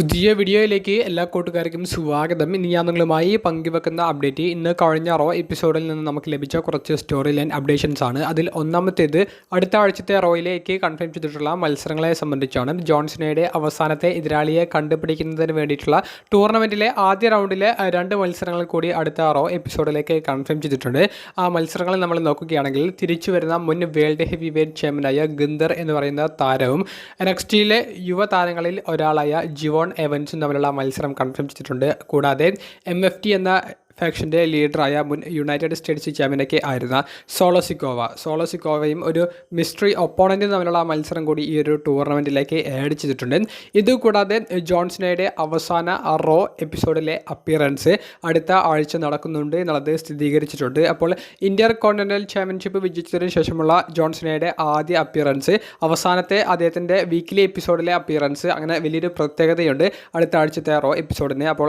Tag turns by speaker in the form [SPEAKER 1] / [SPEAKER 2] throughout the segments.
[SPEAKER 1] പുതിയ വീഡിയോയിലേക്ക് എല്ലാ കൂട്ടുകാർക്കും സ്വാഗതം. ഇനി ഞാൻ നിങ്ങളുമായി പങ്കുവെക്കുന്ന അപ്ഡേറ്റ് ഇന്ന് കഴിഞ്ഞ റോ എപ്പിസോഡിൽ നിന്ന് നമുക്ക് ലഭിച്ച കുറച്ച് സ്റ്റോറി ലൈൻ അപ്ഡേഷൻസ് ആണ്. അതിൽ ഒന്നാമത്തേത് അടുത്ത ആഴ്ചത്തെ റോയിലേക്ക് കൺഫേം ചെയ്തിട്ടുള്ള മത്സരങ്ങളെ സംബന്ധിച്ചാണ്. ജോൺസണയുടെ അവസാനത്തെ എതിരാളിയെ കണ്ടുപിടിക്കുന്നതിന് വേണ്ടിയിട്ടുള്ള ടൂർണമെന്റിലെ ആദ്യ റൗണ്ടിലെ രണ്ട് മത്സരങ്ങൾ കൂടി അടുത്ത റോ എപ്പിസോഡിലേക്ക് കൺഫേം ചെയ്തിട്ടുണ്ട്. ആ മത്സരങ്ങൾ നമ്മൾ നോക്കുകയാണെങ്കിൽ തിരിച്ചു വരുന്ന മുൻ വേൾഡ് ഹെവി വെയ്റ്റ് ചാമ്പ്യനായ ഗിന്ദർ എന്ന് പറയുന്ന താരവും നെക്സ്റ്റിലെ യുവതാരങ്ങളിൽ ഒരാളായ ജിവോൺ എവൻസും തമ്മിലുള്ള മത്സരം കൺഫേം ചെയ്തിട്ടുണ്ട്. കൂടാതെ എം എഫ് ടി എന്ന ഫാക്ഷന്റെ ലീഡറായ മുൻ യുണൈറ്റഡ് സ്റ്റേറ്റ്സ് ചാമ്പ്യനൊക്കെ ആയിരുന്ന സോളോസിക്കോവ സോളോസിക്കോവയും ഒരു മിസ്റ്ററി ഒപ്പോണന്റും തമ്മിലുള്ള മത്സരം കൂടി ഈ ഒരു ടൂർണമെന്റിലേക്ക് ആഡ് ചെയ്തിട്ടുണ്ട്. ഇതുകൂടാതെ ജോൺസണയുടെ അവസാന റോ എപ്പിസോഡിലെ അപ്പിയറൻസ് അടുത്ത ആഴ്ച നടക്കുന്നുണ്ട് എന്നുള്ളത് സ്ഥിരീകരിച്ചിട്ടുണ്ട്. അപ്പോൾ ഇന്റർ കോണ്ടിനെന്റൽ ചാമ്പ്യൻഷിപ്പ് വിജയിച്ചതിന് ശേഷമുള്ള ജോൺസണയുടെ ആദ്യ അപ്പിയറൻസ് അവസാനത്തെ അദ്ദേഹത്തിന്റെ വീക്കിലി എപ്പിസോഡിലെ അപ്പിയറൻസ് അങ്ങനെ വലിയൊരു പ്രത്യേകതയുണ്ട് അടുത്ത ആഴ്ചത്തെ റോ എപ്പിസോഡിന് അപ്പോൾ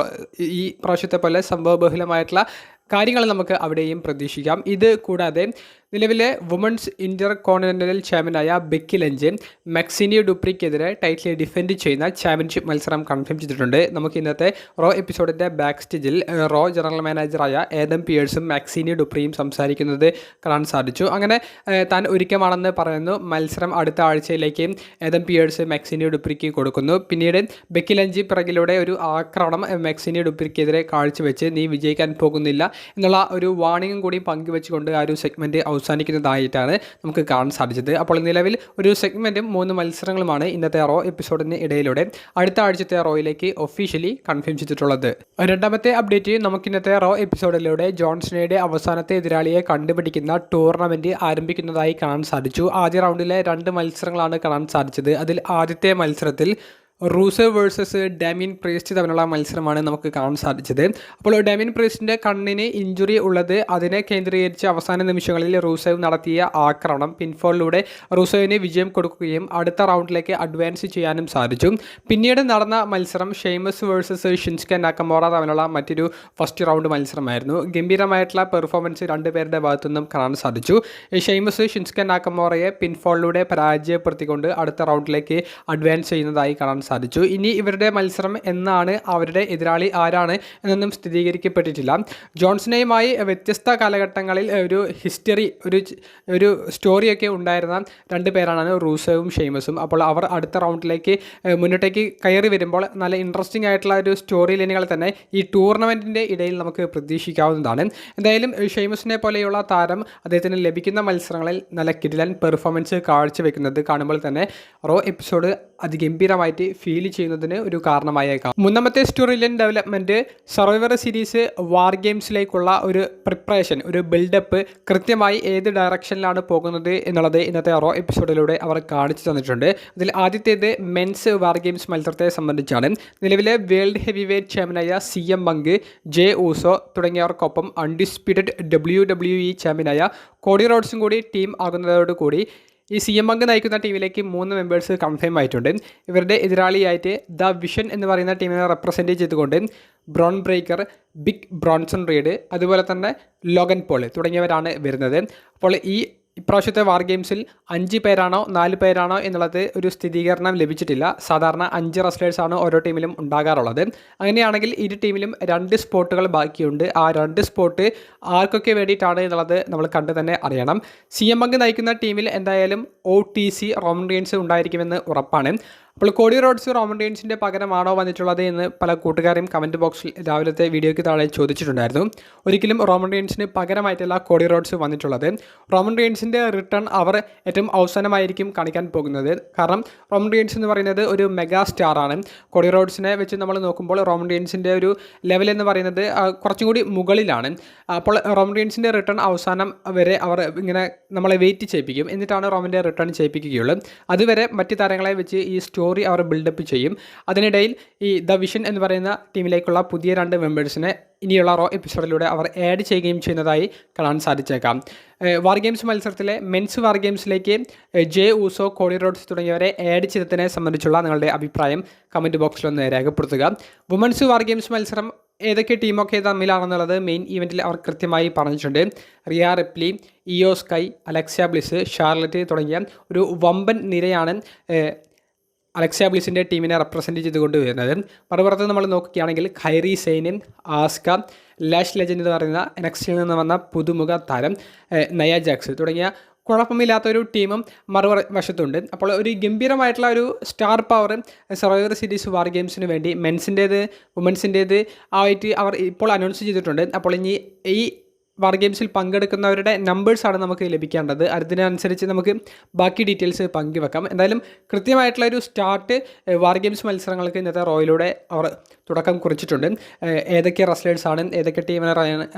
[SPEAKER 1] ഈ പ്രാവശ്യത്തെ പോലെ സംഭവബഹുലമായിട്ടുള്ള കാര്യങ്ങൾ നമുക്ക് അവിടെയും പ്രതീക്ഷിക്കാം. ഇത് കൂടാതെ നിലവിലെ വുമൺസ് ഇന്റർ കോണ്ടിനെന്റൽ ചാമ്പ്യനായ ബെക്കി ലഞ്ച് മെക്സിനി ഡുപ്രിക്കെതിരെ ടൈറ്റിൽ ഡിഫെൻഡ് ചെയ്യുന്ന ചാമ്പ്യൻഷിപ്പ് മത്സരം കൺഫേം ചെയ്തിട്ടുണ്ട്. നമുക്ക് ഇന്നത്തെ റോ എപ്പിസോഡിന്റെ ബാക്ക് സ്റ്റേജിൽ റോ ജനറൽ മാനേജറായ ഏതം പിയേഴ്സും മാക്സിനി ഡുപ്രിയും സംസാരിക്കുന്നത് കാണാൻ സാധിച്ചു. അങ്ങനെ താൻ ഒരുക്കമാണെന്ന് പറയുന്നു. മത്സരം അടുത്ത ആഴ്ചയിലേക്ക് ഏതം പിയേഴ്സ് മെക്സിനി ഡുപ്രിക്ക് കൊടുക്കുന്നു. പിന്നീട് ബെക്കി ലഞ്ച് പിറകിലൂടെ ഒരു ആക്രമണം മെക്സിനി ഡുപ്രിക്കെതിരെ കാഴ്ചവെച്ച് നീ വിജയിക്കാൻ പോകുന്നില്ല. എന്നുള്ള ഒരു വാണിംഗും കൂടി പങ്കുവെച്ചുകൊണ്ട് ആ ഒരു സെഗ്മെന്റ് അവസാനിക്കുന്നതായിട്ടാണ് നമുക്ക് കാണാൻ സാധിച്ചത്. അപ്പോൾ നിലവിൽ ഒരു സെഗ്മെന്റും മൂന്ന് മത്സരങ്ങളുമാണ് ഇന്നത്തെ റോ എപ്പിസോഡിന് ഇടയിലൂടെ അടുത്ത ആഴ്ചത്തെ റോയിലേക്ക് ഒഫീഷ്യലി കൺഫേം ചെയ്തിട്ടുള്ളത്. രണ്ടാമത്തെ അപ്ഡേറ്റ് നമുക്ക് ഇന്നത്തെ റോ എപ്പിസോഡിലൂടെ ജോൺസണയുടെ അവസാനത്തെ എതിരാളിയെ കണ്ടുപിടിക്കുന്ന ടൂർണമെന്റ് ആരംഭിക്കുന്നതായി കാണാൻ സാധിച്ചു. ആദ്യ റൗണ്ടിലെ രണ്ട് മത്സരങ്ങളാണ് കാണാൻ സാധിച്ചത്. അതിൽ ആദ്യത്തെ മത്സരത്തിൽ റൂസോ വേഴ്സസ് ഡാമിൻ പ്രേസ്റ്റ് തമ്മിലുള്ള മത്സരമാണ് നമുക്ക് കാണാൻ സാധിച്ചത്. അപ്പോൾ ഡാമിൻ പ്രേസ്റ്റിന്റെ കണ്ണിന് ഇഞ്ചുറി ഉള്ളത് അതിനെ കേന്ദ്രീകരിച്ച് അവസാന നിമിഷങ്ങളിൽ റൂസേവ് നടത്തിയ ആക്രമണം പിൻഫോളിലൂടെ റൂസേവിന് വിജയം കൊടുക്കുകയും അടുത്ത റൗണ്ടിലേക്ക് അഡ്വാൻസ് ചെയ്യാനും സാധിച്ചു. പിന്നീട് നടന്ന മത്സരം ഷെയ്മസ് വേഴ്സസ് ഷിൻസ്കെ നാക്കമോറ തമ്മിലുള്ള മറ്റൊരു ഫസ്റ്റ് റൗണ്ട് മത്സരമായിരുന്നു. ഗംഭീരമായിട്ടുള്ള പെർഫോമൻസ് രണ്ടുപേരുടെ ഭാഗത്തുനിന്നും കാണാൻ സാധിച്ചു. ഷെയ്മസ് ഷിൻസ്കെ നാക്കമോറയെ പിൻഫോളിലൂടെ പരാജയപ്പെടുത്തിക്കൊണ്ട് അടുത്ത റൗണ്ടിലേക്ക് അഡ്വാൻസ് ചെയ്യുന്നതായി കാണാൻ സാധിച്ചു. ഇനി ഇവരുടെ മത്സരം എന്നാണ് അവരുടെ എതിരാളി ആരാണ് എന്നൊന്നും സ്ഥിരീകരിക്കപ്പെട്ടിട്ടില്ല. ജോൺസണയുമായി വ്യത്യസ്ത കാലഘട്ടങ്ങളിൽ ഒരു ഹിസ്റ്ററി ഒരു ഒരു സ്റ്റോറിയൊക്കെ ഉണ്ടായിരുന്ന രണ്ട് പേരാണ് റൂസവും ഷെയ്മസും. അപ്പോൾ അവർ അടുത്ത റൗണ്ടിലേക്ക് മുന്നോട്ടേക്ക് കയറി വരുമ്പോൾ നല്ല ഇൻട്രസ്റ്റിംഗ് ആയിട്ടുള്ള ഒരു സ്റ്റോറി ലൈനുകൾ തന്നെ ഈ ടൂർണമെന്റിന്റെ ഇടയിൽ നമുക്ക് പ്രതീക്ഷിക്കാവുന്നതാണ്. എന്തായാലും ഷെയ്മസിനെ പോലെയുള്ള താരം അദ്ദേഹത്തിന് ലഭിക്കുന്ന മത്സരങ്ങളിൽ നല്ല കിടിലൻ പെർഫോമൻസ് കാഴ്ചവെക്കുന്നത് കാണുമ്പോൾ തന്നെ റോ എപ്പിസോഡ് അതിഗംഭീരമായിട്ട് ഫീൽ ചെയ്യുന്നതിന് ഒരു കാരണമായേക്കാം. മൂന്നാമത്തെ story line development Survivor Series War ഗെയിംസിലേക്കുള്ള ഒരു പ്രിപ്പറേഷൻ ഒരു ബിൽഡപ്പ് കൃത്യമായി ഏത് ഡയറക്ഷനിലാണ് പോകുന്നത് എന്നുള്ളത് ഇന്നത്തെ റോ എപ്പിസോഡിലൂടെ അവർ കാണിച്ചു തന്നിട്ടുണ്ട്. അതിൽ ആദ്യത്തേത് മെൻസ് വാർ ഗെയിംസ് മത്സരത്തെ സംബന്ധിച്ചാണ്. നിലവിലെ വേൾഡ് ഹെവി വെയ്റ്റ് ചാമ്പ്യനായ C M Punk Jey Uso തുടങ്ങിയവർക്കൊപ്പം undisputed W W E ചാമ്പ്യനായ കോഡി റോഡ്സും കൂടി ടീം ആകുന്നതോടുകൂടി ഈ സി എം അങ്ക് നയിക്കുന്ന ടീമിലേക്ക് മൂന്ന് മെമ്പേഴ്സ് കൺഫേം ആയിട്ടുണ്ട്. ഇവരുടെ എതിരാളിയായിട്ട് ദ വിഷൻ എന്ന് പറയുന്ന ടീമിനെ റെപ്രസെന്റ് ചെയ്തുകൊണ്ട് Bron Breakker Big Bronson Reed അതുപോലെ തന്നെ ലോഗൻ പോൾ തുടങ്ങിയവരാണ് വരുന്നത്. അപ്പോൾ ഈ ഇപ്രാവശ്യത്തെ വാർ ഗെയിംസിൽ അഞ്ച് പേരാണോ നാല് പേരാണോ എന്നുള്ളത് ഒരു സ്ഥിരീകരണം ലഭിച്ചിട്ടില്ല. സാധാരണ അഞ്ച് റെസ്ലേഴ്സാണ് ഓരോ ടീമിലും ഉണ്ടാകാറുള്ളത്. അങ്ങനെയാണെങ്കിൽ ഇരു ടീമിലും രണ്ട് സ്പോട്ടുകൾ ബാക്കിയുണ്ട്. ആ രണ്ട് സ്പോട്ട് ആർക്കൊക്കെ വേണ്ടിയിട്ടാണ് എന്നുള്ളത് നമ്മൾ കണ്ടു തന്നെ അറിയണം. സി എം നയിക്കുന്ന ടീമിൽ എന്തായാലും O T C Roman Reigns ഉണ്ടായിരിക്കുമെന്ന് ഉറപ്പാണ്. അപ്പോൾ കോടി റോഡ്സ് റോമൻ റീൻസിന്റെ പകരമാണോ വന്നിട്ടുള്ളത് എന്ന് പല കൂട്ടുകാരെയും കമന്റ് ബോക്സിൽ രാവിലത്തെ വീഡിയോയ്ക്ക് താഴെ ചോദിച്ചിട്ടുണ്ടായിരുന്നു. ഒരിക്കലും റോമൻ റീൻസിന് പകരമായിട്ടല്ല കോടി റോഡ്സ് വന്നിട്ടുള്ളത് റോമൻ റീൻസിന്റെ റിട്ടേൺ അവർ ഏറ്റവും അവസാനമായിരിക്കും കാണിക്കാൻ പോകുന്നത്. കാരണം റോമൻ റീൻസ് എന്ന് പറയുന്നത് ഒരു മെഗാ സ്റ്റാറാണ് കോടി റോഡ്സിനെ വെച്ച് നമ്മൾ നോക്കുമ്പോൾ റോമൻ റീൻസിന്റെ ഒരു ലെവൽ എന്ന് പറയുന്നത് കുറച്ചും കൂടി മുകളിലാണ്. അപ്പോൾ റോമൻ റീൻസിന്റെ റിട്ടേൺ അവസാനം വരെ അവർ ഇങ്ങനെ നമ്മളെ വെയിറ്റ് ചെയ്യിപ്പിക്കും. എന്നിട്ടാണ് റോമിന്റെ റിട്ടേൺ ചെയ്യിപ്പിക്കുകയുള്ളൂ. അതുവരെ മറ്റ് താരങ്ങളെ വെച്ച് ഈ സ്റ്റോറി അവർ ബിൽഡപ്പ് ചെയ്യും. അതിനിടയിൽ ഈ ദ വിഷൻ എന്ന് പറയുന്ന ടീമിലേക്കുള്ള പുതിയ രണ്ട് മെമ്പേഴ്സിനെ ഇനിയുള്ള റോ എപ്പിസോഡിലൂടെ അവർ ആഡ് ചെയ്യുകയും ചെയ്യുന്നതായി കാണാൻ സാധിച്ചേക്കാം. വാർ ഗെയിംസ് മത്സരത്തിലെ മെൻസ് വാർ ഗെയിംസിലേക്ക് ജെ ഊസോ കോഡി റോഡ്സ് തുടങ്ങിയവരെ ആഡ് ചെയ്തതിനെ സംബന്ധിച്ചുള്ള നിങ്ങളുടെ അഭിപ്രായം കമന്റ് ബോക്സിലൊന്ന് രേഖപ്പെടുത്തുക. വുമൻസ് വാർ ഗെയിംസ് മത്സരം ഏതൊക്കെ ടീമൊക്കെ തമ്മിലാണെന്നുള്ളത് മെയിൻ ഇവന്റിൽ അവർ കൃത്യമായി പറഞ്ഞിട്ടുണ്ട്. Rhea Ripley Iyo Sky Sky Alexa Bliss Charlotte തുടങ്ങിയ ഒരു വമ്പൻ നിരയാണ് ഏഹ്, അലക്സാബ്ലിസിന്റെ ടീമിനെ റെപ്രസെന്റ് ചെയ്തുകൊണ്ട് വരുന്നത്. മറുപുറത്ത് നമ്മൾ നോക്കുകയാണെങ്കിൽ ഖൈറി സൈനിൻ ആസ്ക ലാഷ് ലെജൻഡ് എന്ന് പറയുന്ന എനക്സിയിൽ നിന്ന് വന്ന പുതുമുഖ താരം നയ ജാക്സ് തുടങ്ങിയ കുഴപ്പമില്ലാത്തൊരു ടീമും മറുപ വശത്തുണ്ട്. അപ്പോൾ ഒരു ഗംഭീരമായിട്ടുള്ള ഒരു star power Survivor Series War ഗെയിംസിന് വേണ്ടി മെൻസിന്റേത് വുമൻസിന്റേത് ആയിട്ട് അവർ ഇപ്പോൾ അനൗൺസ് ചെയ്തിട്ടുണ്ട്. അപ്പോൾ ഇനി ഈ വാർ ഗെയിംസിൽ പങ്കെടുക്കുന്നവരുടെ നമ്പേഴ്സാണ് നമുക്ക് ലഭിക്കേണ്ടത്. അതിനനുസരിച്ച് നമുക്ക് ബാക്കി ഡീറ്റെയിൽസ് പങ്കുവെക്കാം. എന്തായാലും കൃത്യമായിട്ടുള്ള ഒരു സ്റ്റാർട്ട് വാർ ഗെയിംസ് മത്സരങ്ങൾക്ക് ഇന്നത്തെ റോയിലൂടെ അവർ തുടക്കം കുറിച്ചിട്ടുണ്ട്. ഏതൊക്കെ റെസ്ലേഴ്സാണ് ഏതൊക്കെ ടീമിനെ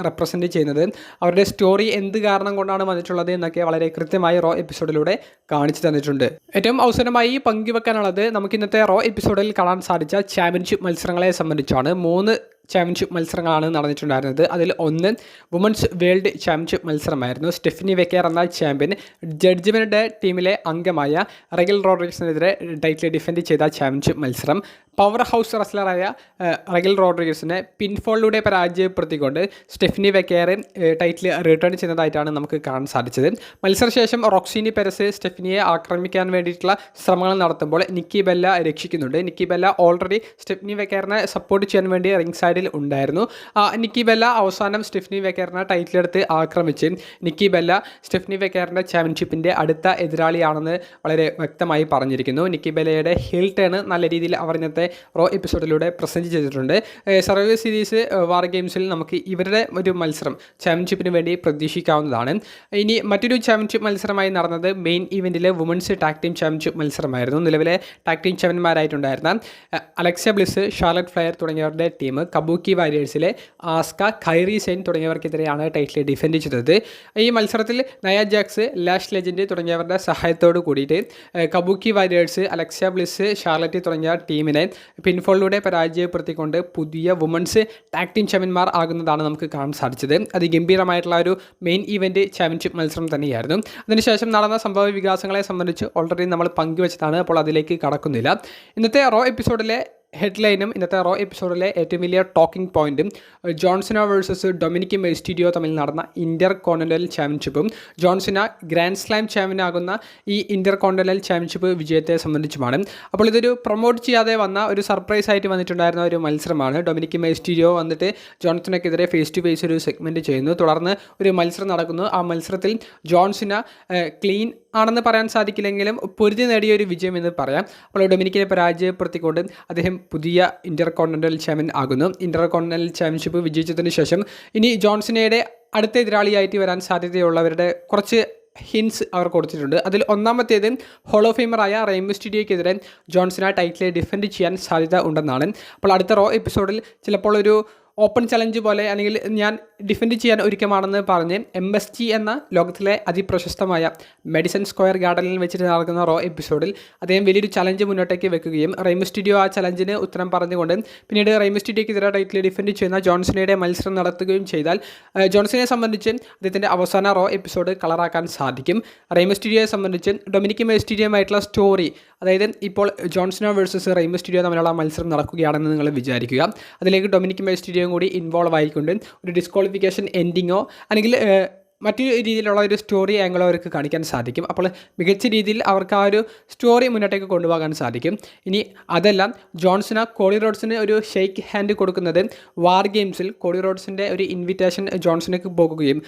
[SPEAKER 1] റെപ്രസെന്റ് ചെയ്യുന്നത് അവരുടെ സ്റ്റോറി എന്ത് കാരണം കൊണ്ടാണ് വന്നിട്ടുള്ളത് എന്നൊക്കെ വളരെ കൃത്യമായി റോ എപ്പിസോഡിലൂടെ കാണിച്ചു തന്നിട്ടുണ്ട്. ഏറ്റവും അവസരമായി പങ്കുവെക്കാനുള്ളത് നമുക്ക് ഇന്നത്തെ റോ എപ്പിസോഡിൽ കാണാൻ സാധിച്ച ചാമ്പ്യൻഷിപ്പ് മത്സരങ്ങളെ സംബന്ധിച്ചാണ്. മൂന്ന് ചാമ്പ്യൻഷിപ്പ് മത്സരങ്ങളാണ് നടന്നിട്ടുണ്ടായിരുന്നത്. അതിൽ ഒന്ന് വുമൻസ് വേൾഡ് ചാമ്പ്യൻഷിപ്പ് മത്സരമായിരുന്നു. സ്റ്റെഫിനി വെക്കേർ എന്ന ചാമ്പ്യൻ ജഡ്ജ്മെന്റ് ടീമിലെ അംഗമായ റെഗൽ റോഡ്രിക്സിനെതിരെ ടൈറ്റിൽ ഡിഫെൻഡ് ചെയ്ത ചാമ്പ്യൻഷിപ്പ് മത്സരം. പവർ ഹൗസ് റസ്ലറായ റെഗൽ റോഡ്രിഗസിനെ പിൻഫോളിലൂടെ പരാജയപ്പെടുത്തിക്കൊണ്ട് സ്റ്റെഫിനി വെക്കേറെ ടൈറ്റിൽ റിട്ടേൺ ചെയ്യുന്നതായിട്ടാണ് നമുക്ക് കാണാൻ സാധിച്ചത്. മത്സരശേഷം റോക്സിനി പെരസ് സ്റ്റെഫിനിയെ ആക്രമിക്കാൻ വേണ്ടിയിട്ടുള്ള ശ്രമങ്ങൾ നടത്തുമ്പോൾ നിക്കി ബെല്ല രക്ഷിക്കുന്നുണ്ട്. നിക്കി ബെല്ല ഓൾറെഡി സ്റ്റെഫിനി വെക്കേറിനെ സപ്പോർട്ട് ചെയ്യാൻ വേണ്ടി റിംഗ് സൈഡിൽ ഉണ്ടായിരുന്നു. നിക്കി ബെല്ല അവസാനം സ്റ്റെഫിനി വെക്കേറിനെ ടൈറ്റിലെടുത്ത് ആക്രമിച്ച് നിക്കി ബെല്ല സ്റ്റെഫിനി വെക്കേറിന്റെ ചാമ്പ്യൻഷിപ്പിന്റെ അടുത്ത എതിരാളിയാണെന്ന് വളരെ വ്യക്തമായി പറഞ്ഞിരിക്കുന്നു. നിക്കി ബെല്ലയുടെ ഹിൽ ടേൺ നല്ല രീതിയിൽ അവർ ഇന്നത്തെ റോ എപ്പിസോഡിലൂടെ പ്രസന്റ് ചെയ്തിട്ടുണ്ട്. സർവൈവർ സീരീസ് വാർ ഗെയിംസിൽ നമുക്ക് ഇവരുടെ ഒരു മത്സരം ചാമ്പ്യൻഷിപ്പിന് വേണ്ടി പ്രതീക്ഷിക്കാവുന്നതാണ്. ഇനി മറ്റൊരു ചാമ്പ്യൻഷിപ്പ് മത്സരമായി നടന്നത് മെയിൻ ഇവന്റിലെ വുമൻസ് ടാക് ടീം ചാമ്പ്യൻഷിപ്പ് മത്സരമായിരുന്നു. നിലവിലെ ടാക് ടീം ചാമ്പ്യന്മാരായിട്ടുണ്ടായിരുന്ന അലക്സ ബ്ലിസ് ഷാർലറ്റ് ഫ്ലയർ തുടങ്ങിയവരുടെ ടീം കബൂക്കി വാരിയേഴ്സിലെ ആസ്ക ഖൈറി സെൻ തുടങ്ങിയവർക്കെതിരെയാണ് ടൈറ്റിൽ ഡിഫെൻഡ് ചെയ്തത്. ഈ മത്സരത്തിൽ നയ ജാക്സ് ലാഷ് ലെജൻഡ് തുടങ്ങിയവരുടെ സഹായത്തോട് കൂടിയിട്ട് Kabuki Warriors Alexa Bliss Charlotte തുടങ്ങിയ ടീമിനെ പിൻഫോളിലൂടെ പരാജയപ്പെടുത്തിക്കൊണ്ട് പുതിയ വുമൻസ് ടാക് ടീം ചാമ്പ്യന്മാർ ആകുന്നതാണ് നമുക്ക് കാണാൻ സാധിച്ചത്. അത് ഗംഭീരമായിട്ടുള്ള ഒരു മെയിൻ ഇവന്റ് ചാമ്പ്യൻഷിപ്പ് മത്സരം തന്നെയായിരുന്നു. അതിനുശേഷം നടന്ന സംഭവ വികാസങ്ങളെ സംബന്ധിച്ച് ഓൾറെഡി നമ്മൾ പങ്കുവച്ചതാണ്. അപ്പോൾ അതിലേക്ക് കടക്കുന്നില്ല. ഇന്നത്തെ റോ എപ്പിസോഡിലെ ഹെഡ്ലൈനും ഇന്നത്തെ റോ എപ്പിസോഡിലെ ഏറ്റവും വലിയ ടോക്കിംഗ് പോയിന്റും ജോൺസന വേഴ്സസ് ഡൊമിനിക് മെസ്റ്റീഡിയോ തമ്മിൽ നടന്ന ഇന്റർ കോണ്ടിനൽ ചാമ്പ്യൻഷിപ്പും ജോൺസന ഗ്രാൻഡ് സ്ലാം ചാമ്പ്യനാകുന്ന ഈ ഇന്റർ കോണ്ടിനൽ ചാമ്പ്യൻഷിപ്പ് വിജയത്തെ സംബന്ധിച്ചുമാണ്. അപ്പോൾ ഇതൊരു പ്രൊമോട്ട് ചെയ്യാതെ വന്ന ഒരു സർപ്രൈസ് ആയിട്ട് വന്നിട്ടുണ്ടായിരുന്ന ഒരു മത്സരമാണ്. ഡൊമിനിക് മെസ്റ്റീഡിയോ വന്നിട്ട് ജോൺസനക്കെതിരെ ഫേസ് ടു ഫേസ് ഒരു സെഗ്മെന്റ് ചെയ്യുന്നു. തുടർന്ന് ഒരു മത്സരം നടക്കുന്നു. ആ മത്സരത്തിൽ ജോൺസിന ക്ലീൻ ആണെന്ന് പറയാൻ സാധിക്കില്ലെങ്കിലും പൊരുതി നേടിയ ഒരു വിജയം എന്ന് പറയാം. അപ്പോൾ ഡൊമിനിക്കിനെ പരാജയപ്പെടുത്തിക്കൊണ്ട് അദ്ദേഹം പുതിയ ഇന്റർ കോണ്ടിനൽ ചാമ്പ്യൻ ആകുന്നു. ഇന്റർ കോണ്ടിനൽ ചാമ്പ്യൻഷിപ്പ് വിജയിച്ചതിന് ശേഷം ഇനി ജോൺസണയുടെ അടുത്ത എതിരാളിയായിട്ട് വരാൻ സാധ്യതയുള്ളവരുടെ കുറച്ച് ഹിൻസ് അവർ കൊടുത്തിട്ടുണ്ട്. അതിൽ ഒന്നാമത്തേത് ഹോളോ ഫെയിമറായ സ്റ്റുഡിയോയ്ക്കെതിരെ ജോൺസൺ ആ ടൈറ്റിലെ ഡിഫെൻഡ് ചെയ്യാൻ സാധ്യത ഉണ്ടെന്നാണ്. അപ്പോൾ അടുത്ത റോ എപ്പിസോഡിൽ ചിലപ്പോൾ ഒരു ഓപ്പൺ ചലഞ്ച് പോലെ അല്ലെങ്കിൽ ഞാൻ ഡിഫെൻഡ് ചെയ്യാൻ ഒരുക്കമാണെന്ന് പറഞ്ഞ് എം എസ് ജി എന്ന ലോകത്തിലെ അതിപ്രശസ്തമായ മെഡിസൺ സ്ക്വയർ ഗാർഡനിൽ വെച്ചിട്ട് നടക്കുന്ന റോ എപ്പിസോഡിൽ അദ്ദേഹം വലിയൊരു ചലഞ്ച് മുന്നോട്ടേക്ക് വെക്കുകയും റെയിം സ്റ്റുഡിയോ ആ ചലഞ്ചിന് ഉത്തരം പറഞ്ഞുകൊണ്ട് പിന്നീട് റെയിം സ്റ്റുഡിയോക്കെതിരെ ടൈറ്റിൽ ഡിഫെൻഡ് ചെയ്യുന്ന ജോൺസണയുടെ മത്സരം നടത്തുകയും ചെയ്താൽ ജോൺസനെ സംബന്ധിച്ച് അദ്ദേഹത്തിന്റെ അവസാന റോ എപ്പിസോഡ് കളറാക്കാൻ സാധിക്കും. റെയിം സ്റ്റുഡിയോയെ സംബന്ധിച്ച് ഡൊമിനിക് മെസ്റ്റുഡിയോയുമായിട്ടുള്ള സ്റ്റോറി അതായത് ഇപ്പോൾ ജോൺസണോ വേഴ്സസ് റെയിം സ്റ്റുഡിയോ തമ്മിലുള്ള മത്സരം നടക്കുകയാണെന്ന് നിങ്ങൾ വിചാരിക്കുക. അതിലേക്ക് ഡൊമിനിക് മെസ്റ്റുഡിയോ കൂടി ഇൻവോൾവ് ആയിക്കൊണ്ട് ഒരു ഡിസ്ക്വാളിഫിക്കേഷൻ എൻഡിങ്ങോ അല്ലെങ്കിൽ മറ്റു രീതിയിലുള്ള ഒരു സ്റ്റോറി ആംഗിൾ അവർക്ക് കാണിക്കാൻ സാധിക്കും. അപ്പോൾ മികച്ച രീതിയിൽ അവർക്ക് ആ ഒരു സ്റ്റോറി മുന്നോട്ടേക്ക് കൊണ്ടുപോകാൻ സാധിക്കും. ഇനി അതെല്ലാം ജോൺസിന് കോളി റോഡ്സിന് ഒരു ഷെയ്ക്ക് ഹാൻഡ് കൊടുക്കുന്നത് വാർ ഗെയിംസിൽ കോളി റോഡ്സിന്റെ ഒരു ഇൻവിറ്റേഷൻ ജോൺസണക്ക് പോകുകയും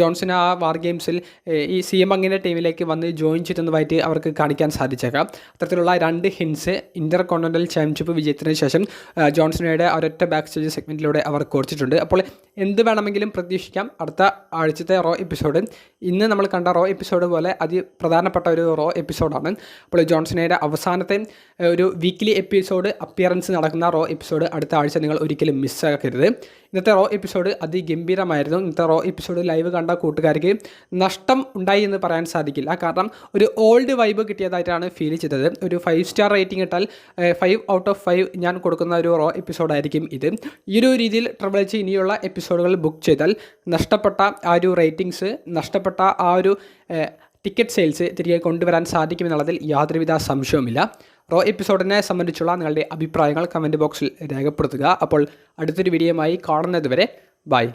[SPEAKER 1] ജോൺസൺ ആ വാർ ഗെയിംസിൽ ഈ സി എം അങ്ങിന്റെ ടീമിലേക്ക് വന്ന് ജോയിൻ ചെയ്തതുമായിട്ട് അവർക്ക് കാണിക്കാൻ സാധിച്ചേക്കാം. അത്തരത്തിലുള്ള രണ്ട് ഹിൻസ് ഇന്റർ കോണ്ടിനൽ ചാമ്പ്യൻഷിപ്പ് വിജയത്തിന് ശേഷം ജോൺസണയുടെ ഒരൊറ്റ ബാക്ക് സ്റ്റേജ് സെഗ്മെന്റിലൂടെ അവർ കുറിച്ചിട്ടുണ്ട് അപ്പോൾ എന്ത് വേണമെങ്കിലും പ്രതീക്ഷിക്കാം. അടുത്ത ആഴ്ചത്തെ റോ എപ്പിസോഡ് ഇന്ന് നമ്മൾ കണ്ട റോ എപ്പിസോഡ് പോലെ അതി പ്രധാനപ്പെട്ട ഒരു റോ എപ്പിസോഡാണ് അപ്പോൾ ജോൺസണയുടെ അവസാനത്തെ ഒരു വീക്ക്ലി എപ്പിസോഡ് അപ്പിയറൻസ് നടക്കുന്ന റോ എപ്പിസോഡ് അടുത്ത ആഴ്ച നിങ്ങൾ ഒരിക്കലും മിസ്സാക്കരുത് ഇന്നത്തെ റോ എപ്പിസോഡ് അതിഗംഭീരമായിരുന്നു. ഇന്നത്തെ റോ എപ്പിസോഡ് ലൈവ് കണ്ട കൂട്ടുകാർക്ക് നഷ്ടം ഉണ്ടായി എന്ന് പറയാൻ സാധിക്കില്ല. കാരണം ഒരു ഓൾഡ് വൈബ് കിട്ടിയതായിട്ടാണ് ഫീൽ ചെയ്തത്. ഒരു ഫൈവ് സ്റ്റാർ റേറ്റിംഗ് ഇട്ടാൽ ഫൈവ് ഔട്ട് ഓഫ് ഫൈവ് ഞാൻ കൊടുക്കുന്ന ഒരു റോ എപ്പിസോഡായിരിക്കും ഇത്. ഈ ഒരു രീതിയിൽ ട്രബിൾ ഇനിയുള്ള എപ്പിസോഡുകൾ ബുക്ക് ചെയ്താൽ നഷ്ടപ്പെട്ട ആ ഒരു റേറ്റിംഗ്സ് നഷ്ടപ്പെട്ട ആ ഒരു ടിക്കറ്റ് സെയിൽസ് തിരികെ കൊണ്ടുവരാൻ സാധിക്കുമെന്നുള്ളതിൽ യാതൊരുവിധ സംശയവുമില്ല. റോ എപ്പിസോഡിനെ സംബന്ധിച്ചുള്ള നിങ്ങളുടെ അഭിപ്രായങ്ങൾ കമന്റ് ബോക്സിൽ രേഖപ്പെടുത്തുക. അപ്പോൾ അടുത്തൊരു വീഡിയോയുമായി കാണുന്നതുവരെ ബൈ